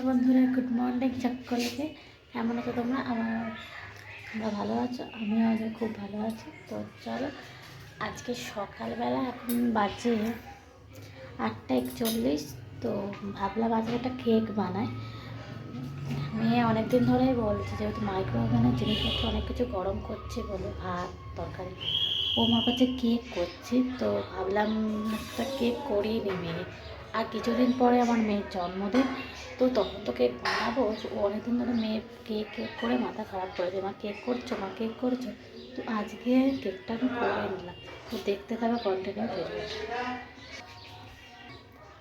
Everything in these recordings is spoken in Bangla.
হাই বন্ধুরা গুড মর্নিং সকলকে কেমন আছো তোমরা? আমার তোমরা ভালো আছো? আমিও আজ খুব ভালো আছি। তো চলো, আজকে সকালবেলা এখন বাজে আটটা একচল্লিশ তো ভাবলাম আজকে একটা কেক বানাই। মেয়ে অনেক দিন ধরেই বলছে, যেহেতু মাইক্রো ওভেনের জিনিসপত্র অনেক কিছু গরম করছে বলে, ভাত, তরকারি। ও আমার কাছে কেক করছি, তো ভাবলাম একটা কেক করিয়ে নি মেয়ে। আর কিছুদিন পরে আমার মেয়ের জন্মদিন। তো তখন তো কেক বানাবো অনেকদিন ধরে মেয়ে কেক কেক করে মাথা খারাপ করে করেছে। মা, কেক করছ? মা, কেক করছ? তো আজকে কেকটা আমি করে নিলাম। তো দেখতে থাকবে কন্টিনিউ ভিডিও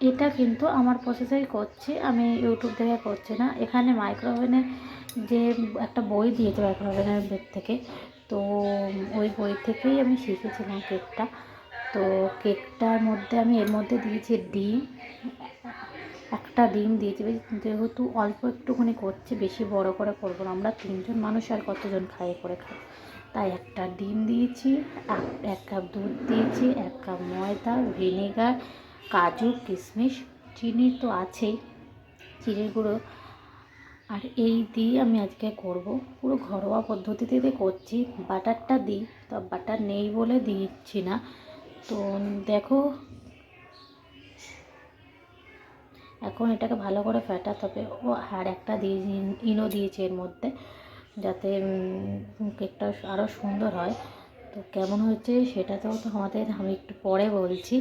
এটা কিন্তু আমার প্রসেসেই করছি, আমি ইউটিউব থেকে করছি না। এখানে মাইক্রোওভেনের যে একটা বই দিয়েছে মাইক্রোওভেনের থেকে, তো ওই বই থেকেই আমি শিখেছিলাম কেকটা। তো কেকটার মধ্যে আমি এর মধ্যে দিয়েছি ডিম। একটা ডিম দিয়েছি। যেহেতু অল্প একটুখানি করছি, বেশি বড় করে করব না। আমরা তিনজন মানুষ আর কতজন খাই করে খাই তাই একটা ডিম দিয়েছি এক- কাপ দুধ দিয়েছি, এক কাপ ময়দা, ভিনেগার, কাজু, কিশমিশ, চিনি তো আছেই, চিনির গুঁড়ো। আর এই দিয়ে আমি আজকে করব পুরো ঘরোয়া পদ্ধতিতে করছি। বাটারটা দিই, তো বাটার নেই বলে দিচ্ছি না। তো দেখো, এখন এটাকে ভালো করে ফেটাতে হবে। ও, আর একটা দিয়ে ইনো দিয়েছি এর মধ্যে, যাতে কেকটা আরও সুন্দর হয়। তো কেমন হয়েছে সেটা তো তোমাদের আমি একটু পরে বলছি,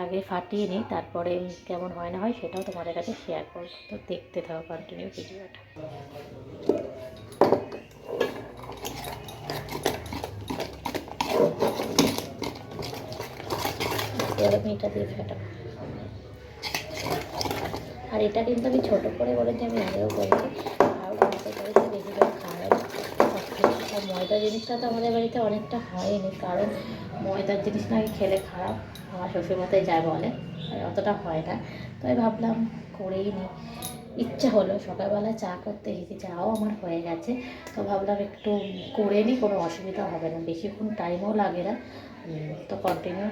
আগে ফাটিয়ে নিই, তারপরে কেমন হয় না হয় সেটাও তোমাদের কাছে শেয়ার করব। তো দেখতে থাকো কন্টিনিউ ভিডিওটা এবার এটা দিয়ে ফেটাবো আর এটা কিন্তু আমি ছোটো করে বলেছি, আমি আগেও করেছি আর বানাতে করেছি বেশি করে খাওয়াই আর ময়দা জিনিসটা তো আমাদের বাড়িতে অনেকটা হয়নি, কারণ ময়দার জিনিস নাকি খেলে খারাপ। আমার শ্বশুর মতোই যায় বলে অতটা হয় না। তাই ভাবলাম করেই নিই ইচ্ছা হলো সকালবেলা চা করতে এসেছি, চাও আমার হয়ে গেছে। তো ভাবলাম একটু করে নিই, কোনো অসুবিধা হবে না, বেশিক্ষণ টাইমও লাগে না। তো কন্টিনিউ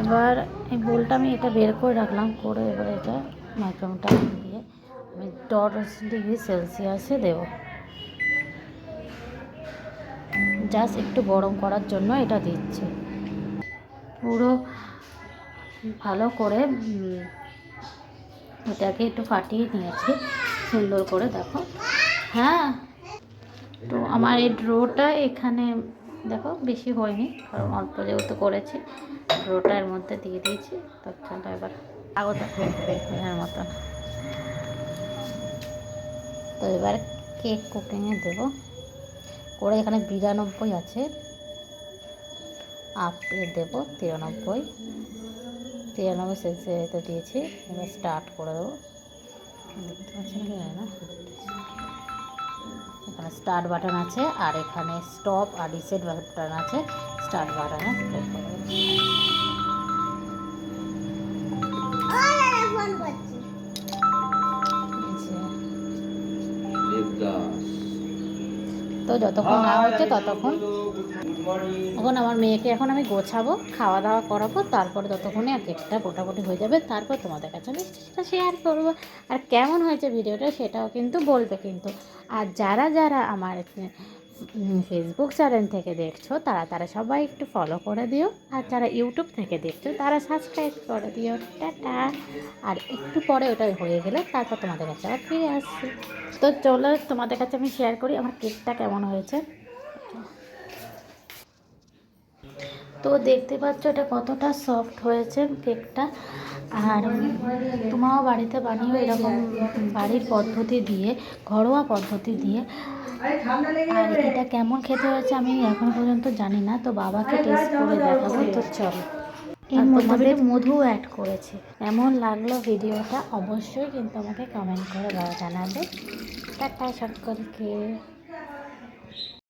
এবার এই বোলটা আমি এটা বের করে রাখলাম, করে এবার এটা মাইক্রোমটা দিয়ে আমি দশ ডিগ্রি সেলসিয়াসে দেব। জাস্ট একটু গরম করার জন্য এটা দিচ্ছি। পুরো ভালো করে এটাকে একটু ফাটিয়ে নিয়েছি। সুন্দর করে দেখো। হ্যাঁ তো আমার এই ড্রোটা এখানে দেখো বেশি হয়নি, কারণ অল্প যেহেতু করেছি, ড্রোটা এর মধ্যে দিয়ে দিয়েছি। তার জন্য এবার আগত এর মতন। তো এবার কেক কুকিংয়ে দেবো। করে এখানে বিরানব্বই আছে। আপে দেবো তিরানব্বই। তিরানব্বই সেলসিয়াসে দিয়েছি, এবার স্টার্ট করে দেবো। দেখতে পাচ্ছেন কি না? এখানে স্টার্ট বাটন আছে, আর এখানে স্টপ আর রিসেট বাটন আছে। স্টার্ট বাটনে করে তো যতক্ষণ না হচ্ছে ততক্ষণ এখন আমার মেয়েকে এখন আমি গোছাবো খাওয়া দাওয়া করাবো, তারপরে ততক্ষণে আর কেকটা মোটামুটি হয়ে যাবে, তারপর তোমাদের কাছে আমি সেটা শেয়ার করব। আর কেমন হয়েছে ভিডিওটা সেটাও কিন্তু বলবে কিন্তু। আর যারা যারা আমার ফেসবুক চ্যানেল থেকে দেখছ, তারা তারা সবাই একটু ফলো করে দিও। আর যারা ইউটিউব থেকে দেখছ, তারা সাবস্ক্রাইব করে দিও। টাটা। আর একটু পরে ওটা হয়ে গেলে তারপর তোমাদের কাছে আবার ফিরে আসছি। তো চলো, তোমাদের কাছে আমি শেয়ার করি আমার কেকটা কেমন হয়েছে। তো দেখতে পাচ্ছ এটা কতটা সফট হয়েছে কেকটা আর তোমারও বাড়িতে বানিও এরকম বাড়ির পদ্ধতি দিয়ে, ঘরোয়া পদ্ধতি দিয়ে। আর এটা কেমন খেতে হয়েছে আমি এখন পর্যন্ত জানি না তো বাবাকে টেস্ট করে দেখাবো তো চলো। এর মধ্যে মধু অ্যাড করেছে। এমন লাগল ভিডিওটা? অবশ্যই কিন্তু আমাকে কমেন্ট করে জানাবে। টাটা সকলকে।